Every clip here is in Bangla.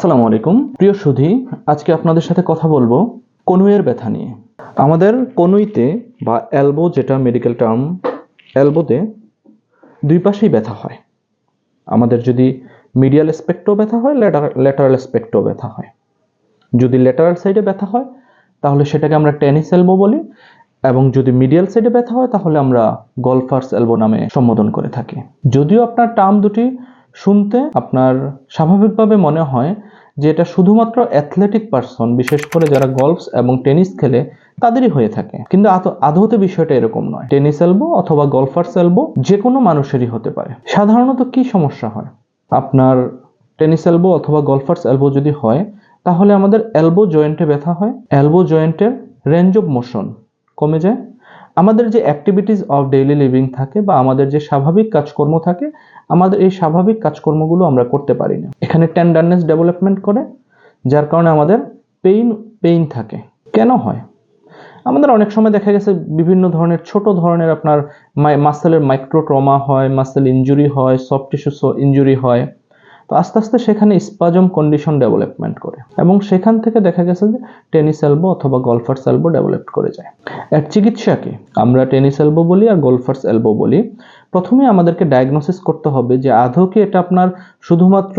আসসালামু আলাইকুম। প্রিয় সুধী, আজকে আপনাদের সাথে কথা বলব কনুইয়ের ব্যথা নিয়ে। আমাদের কনুইতে বা এলবো যেটা মেডিকেল টার্ম এলবোতে দুই পাশেই ব্যথা হয়। আমাদের যদি মিডিয়াল স্পেক্টও ব্যথা হয় ল্যাটারাল স্পেক্টও ব্যথা হয়। যদি ল্যাটারাল সাইডে ব্যথা হয়, তাহলে সেটাকে আমরা টেনিস এলবো বলি, এবং যদি মিডিয়াল সাইডে ব্যথা হয়, তাহলে আমরা গলফার্স এলবো নামে সম্বোধন করে থাকি। যদিও আপনার টার্ম দুটি শুনতে আপনার স্বাভাবিকভাবে মনে হয় যে এটা শুধুমাত্র অ্যাথলেটিক পার্সন, বিশেষ করে যারা গলফ এবং টেনিস খেলে, তাদেরই হয়ে থাকে। কিন্তু আদ- আদৌতে বিষয়টা এরকম নয়। টেনিস এলবো অথবা গলফার্স এলবো যে কোনো মানুষেরই হতে পারে। সাধারণত কি সমস্যা হয়? আপনার টেনিস এলবো অথবা গলফার্স এলবো যদি হয়, তাহলে আমাদের এলবো জয়েন্টে ব্যথা হয়। এলবো জয়েন্টের রেঞ্জ অফ মোশন কমে যায়। আমাদের যে অ্যাক্টিভিটিস অফ ডেইলি লিভিং থাকে বা আমাদের যে স্বাভাবিক কাজকর্ম থাকে, আমাদের এই স্বাভাবিক কাজকর্মগুলো আমরা করতে পারি না। এখানে টেন্ডারনেস ডেভেলপমেন্ট করে, যার কারণে আমাদের পেইন পেইন থাকে। কেন হয়? আমাদের অনেক সময় দেখা গেছে বিভিন্ন ধরনের, ছোট ধরনের আপনার মাসেলের মাইক্রো ট্রমা হয় মাসেল ইনজুরি হয় সফট টিস্যু ইনজুরি হয়। তো আস্তে আস্তে সেখানে স্পাজম কন্ডিশন ডেভেলপমেন্ট করে এবং সেখান থেকে দেখা গেছে যে টেনিস এলবো অথবা গলফার্স এলবো ডেভেলপ করে যায়। এর চিকিৎসাকে আমরা টেনিস এলবো বলি আর গলফার্স এলবো বলি। প্রথমে আমাদেরকে ডায়াগনোসিস করতে হবে যে আদৌ কি এটা আপনার শুধুমাত্র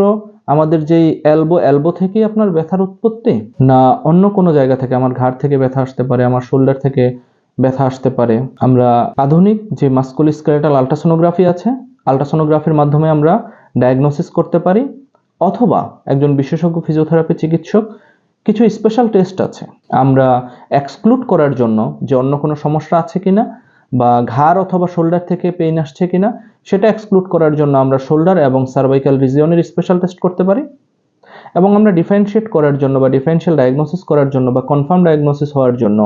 আমাদের যেই এলবো এলবো থেকেই আপনার ব্যথার উৎপত্তি? না অন্য কোনো জায়গা থেকে? আমার ঘাড় থেকে ব্যথা আসতে পারে, আমার শোল্ডার থেকে ব্যথা আসতে পারে। আমরা আধুনিক যে মাস্কুলিস্কেলেটাল আলট্রাসোনোগ্রাফি আছে, আলট্রাসোনোগ্রাফির মাধ্যমে আমরা ডায়াগনোসিস করতে পারি, অথবা একজন বিশেষজ্ঞ ফিজিওথেরাপি চিকিৎসক, কিছু স্পেশাল টেস্ট আছে। আমরা এক্সক্লুড করার জন্য যে অন্য কোনো সমস্যা আছে কিনা, বা ঘাড় অথবা শোল্ডার থেকে পেইন আসছে কিনা, সেটা এক্সক্লুড করার জন্য আমরা শোল্ডার এবং সার্ভাইকাল রিজিয়নের স্পেশাল টেস্ট করতে পারি। এবং আমরা ডিফারেন্সিয়েট করার জন্য বা ডিফারেন্সিয়াল ডায়াগনোসিস করার জন্য বা কনফার্ম ডায়াগনোসিস হওয়ার জন্য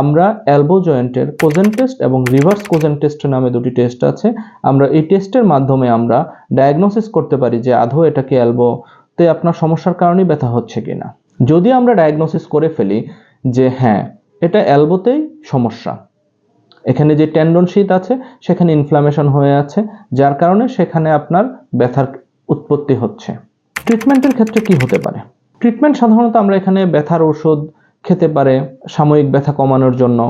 আমরা এলবো জয়েন্টের কোজেন টেস্ট এবং রিভার্স কোজেন টেস্ট নামে দুটি টেস্ট আছে। আমরা এই টেস্টের মাধ্যমে আমরা ডায়াগনোসিস করতে পারি যে, আদৌ এটা কি এলবোতে আপনার সমস্যার কারণেই ব্যথা হচ্ছে কিনা। যদি আমরা ডায়াগনোসিস করে ফেলি যে হ্যাঁ এটা অ্যালবোতেই সমস্যা। এখানে যে টেন্ডন শীত আছে, সেখানে ইনফ্লামেশন হয়ে আছে, যার কারণে সেখানে আপনার ব্যথার উৎপত্তি হচ্ছে। ট্রিটমেন্টের ক্ষেত্রে কি হতে পারে? ট্রিটমেন্ট সাধারণত আমরা এখানে ব্যথার ওষুধ খেতে পারে সাময়িক ব্যথা কমানোর জন্য।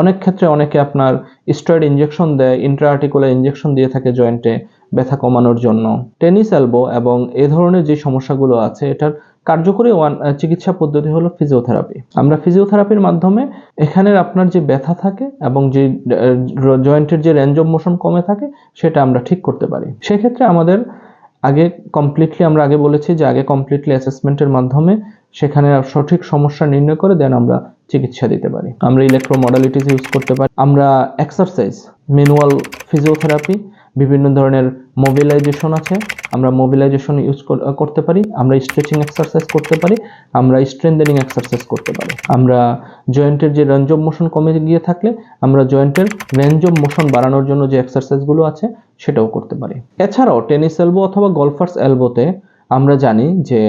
অনেক ক্ষেত্রে অনেকে আপনার স্টেরয়েড ইঞ্জেকশন দেয় ইন্ট্রাআর্টিকুলার ইঞ্জেকশন দিয়ে থাকে জয়েন্টে ব্যথা কমানোর জন্য। টেনিস এলবো এবং এ ধরনের যে সমস্যাগুলো আছে, এটার কার্যকরী ওয়ান চিকিৎসা পদ্ধতি হলো ফিজিওথেরাপি আমরা ফিজিওথেরাপির মাধ্যমে এখানের আপনার যে ব্যথা থাকে এবং যে জয়েন্টের যে রেঞ্জ অফ মোশন কমে থাকে, সেটা আমরা ঠিক করতে পারি। সেক্ষেত্রে আমাদের আগে কমপ্লিটলি আমরা আগে বলেছি যে আগে কমপ্লিটলি অ্যাসেসমেন্টের মাধ্যমে সেখানে সঠিক সমস্যা নির্ণয় করে দেন আমরা চিকিৎসা দিতে পারি। আমরা ইলেকট্রো মডালিটিস ইউজ করতে পারি। আমরা এক্সারসাইজ ম্যানুয়াল ফিজিওথেরাপি বিভিন্ন ধরনের মোবিলাইজেশন আছে, আমরা মোবিলাইজেশন ইউজ করতে পারি, আমরা স্ট্রেচিং এক্সারসাইজ করতে পারি, আমরা স্ট্রেন্থেনিং এক্সারসাইজ করতে পারি। আমরা জয়েন্টের যে রেঞ্জ অফ মোশন কমে গিয়ে থাকলে, আমরা জয়েন্টের রেঞ্জ অফ মোশন বাড়ানোর জন্য যে এক্সারসাইজগুলো আছে, সেটাও করতে পারি। এছাড়াও টেনিস এলবো অথবা গলফার্স এলবোতে আমরা জানি যে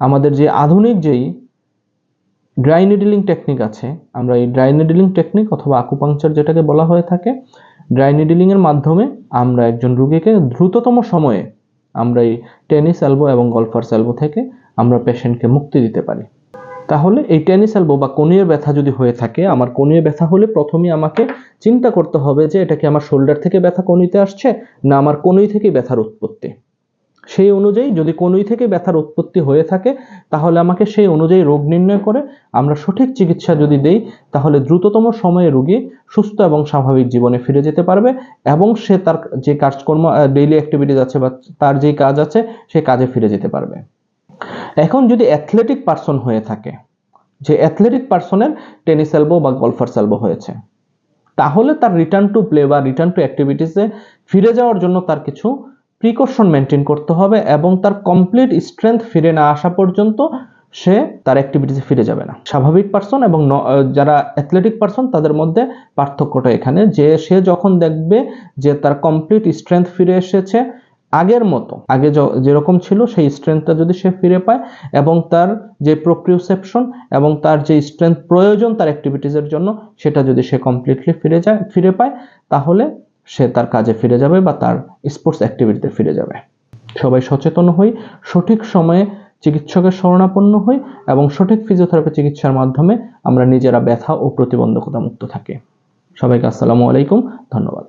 আমাদের যে আধুনিক যেই ড্রাই নিডলিং টেকনিক আছে, আমরা এই ড্রাই নিডলিং টেকনিক অথবা আকুপাংচার যেটাকে বলা হয়ে থাকে ড্রাই নিডিলিংয়ের মাধ্যমে আমরা একজন রুগীকে দ্রুততম সময়ে আমরা এই টেনিস অ্যালবো এবং গলফার এলবো থেকে আমরা পেশেন্টকে মুক্তি দিতে পারি। তাহলে এই টেনিস অ্যালবো বা কনুইয়ের ব্যথা যদি হয়ে থাকে, আমার কনুইয়ে ব্যথা হলে প্রথমে আমাকে চিন্তা করতে হবে যে এটা কি আমার শোল্ডার থেকে ব্যথা কনুইতে আসছে না আমার কনুই থেকে ব্যথার উৎপত্তি। সেই অনুযায়ী যদি কনুই থেকে ব্যথার উৎপত্তি হয়ে থাকে, তাহলে আমাকে সেই অনুযায়ী রোগ নির্ণয় করে আমরা সঠিক চিকিৎসা যদি দেই, তাহলে দ্রুততম সময়ে রোগী সুস্থ এবং স্বাভাবিক জীবনে ফিরে যেতে পারবে এবং সে তার যে কাজকর্ম ডেইলি অ্যাক্টিভিটিজ আছে বা তার যেই কাজ আছে, সে কাজে ফিরে যেতে পারবে। এখন যদি অ্যাথলেটিক পার্সন হয়ে থাকে, যে অ্যাথলেটিক পার্সনের টেনিস এলবো বা গলফার্স এলবো হয়েছে, তাহলে তার রিটার্ন টু প্লে বা রিটার্ন টু অ্যাক্টিভিটিসে ফিরে যাওয়ার জন্য তার কিছু প্রিকশন মেনটেন করতে হবে এবং তার কমপ্লিট স্ট্রেংথ ফিরে না আসা পর্যন্ত সে তার অ্যাক্টিভিটিসে ফিরে যাবে না। স্বাভাবিক পার্সন এবং যারা অ্যাথলেটিক পার্সন তাদের মধ্যে পার্থক্যটা এখানে যে সে যখন দেখবে যে তার কমপ্লিট স্ট্রেংথ ফিরে এসেছে আগের মতো, আগে যেরকম ছিল সেই স্ট্রেংথটা যদি সে ফিরে পায় এবং তার যে প্রোপ্রিওসেপশন এবং তার যে স্ট্রেংথ প্রয়োজন তার অ্যাক্টিভিটিসের জন্য, সেটা যদি সে কমপ্লিটলি ফিরে যায়, ফিরে পায়, তাহলে সে তার কাজে ফিরে যাবে বা তার স্পোর্টস অ্যাক্টিভিটিতে ফিরে যাবে। সবাই সচেতন হই, সঠিক সময়ে চিকিৎসকের শরণাপন্ন হই এবং সঠিক ফিজিওথেরাপি চিকিৎসার মাধ্যমে আমরা নিজেরা ব্যথা ও প্রতিবন্ধকতা মুক্ত থাকি। সবাইকে আসসালামু আলাইকুম, ধন্যবাদ।